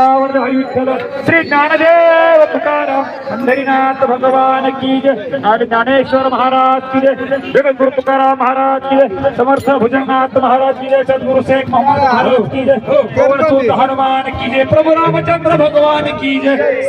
पुंडरिकावर्ध हरि श्री ज्ञानदेव तुकाराम पंढरीनाथ भगवान की जय आणि ज्ञानेश्वर महाराज की जय जगत गुरु तुकाराम महाराज की जय समर्थ भुजंगनाथ महाराज की जय सदगुरु शेख मोहम्मद महाराज की जय हनुमान की जय प्रभु रामचंद्र भगवान की जय